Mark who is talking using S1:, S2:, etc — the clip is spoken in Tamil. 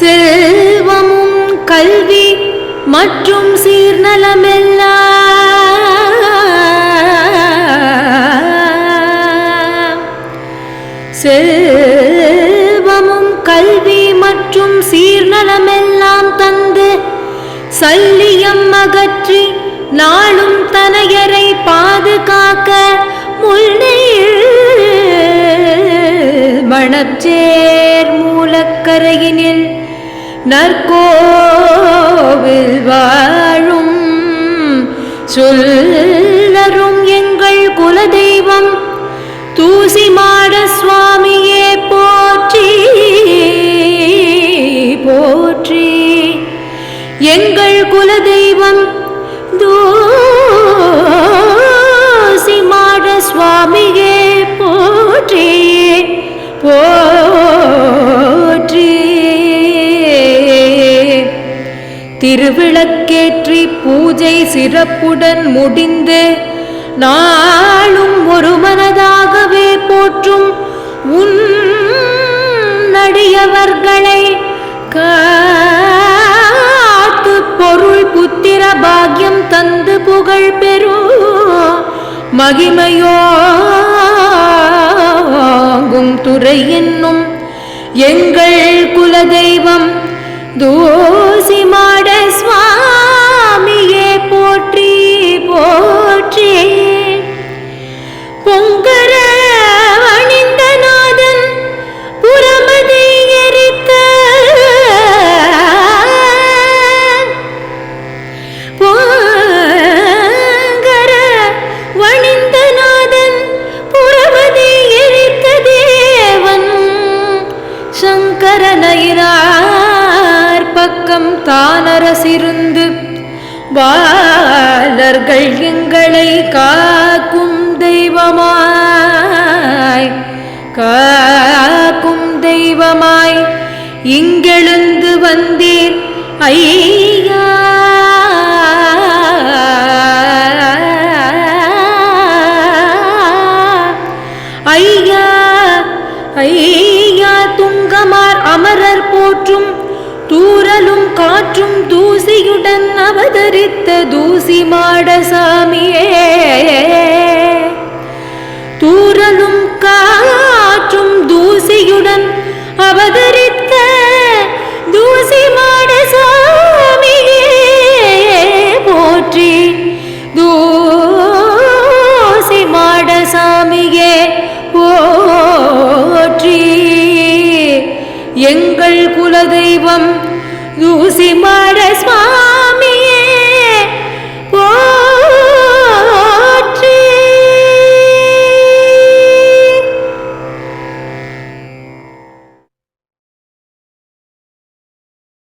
S1: செல்வமும் கல்வி மற்றும் சீர்நலமெல்லாம். செல்வமும் கல்வி மற்றும் சீர்நலமெல்லாம் தந்து சல்லியம் அகற்றி நாளும் தனையரை பாதுகாக்க முல்லையில் மணச்சேர் மூலக்கரையினில் நற்கோவில் வாழும் சொல்லரும் எங்கள் குலதெய்வம். தூசி மாட சுவாமியே போற்றி போற்றி. எங்கள் குலதெய்வம் தூசி மாட சுவாமியே திருவிளக்கேற்றி பூஜை சிறப்புடன் முடிந்து நாளும் ஒரு மனதாகவே போற்றும் உன் நடியவர்களை காத்து பொருள் புத்திர பாக்கியம் தந்து புகழ் பெறும் மகிமையோங்கும் துறை என்னும் எங்கள் குலதெய்வம் தூ அரசிருந்து வாலர்கள் எங்களை காக்கும் தெய்வமாய் காக்கும் தெய்வமாய் இங்கெழுந்து வந்தீர் ஐயா. ஐயா ஐயா துங்கமார் அமரர் போற்றும் தூரலும் காற்றும் தூசியுடன் அவதரித்த தூசி மாடசாமியே. தூரலும் காற்றும் தூசியுடன் அவதரித்த தூசி மாடசாமியே. போற்றி தூசி மாடசாமியே.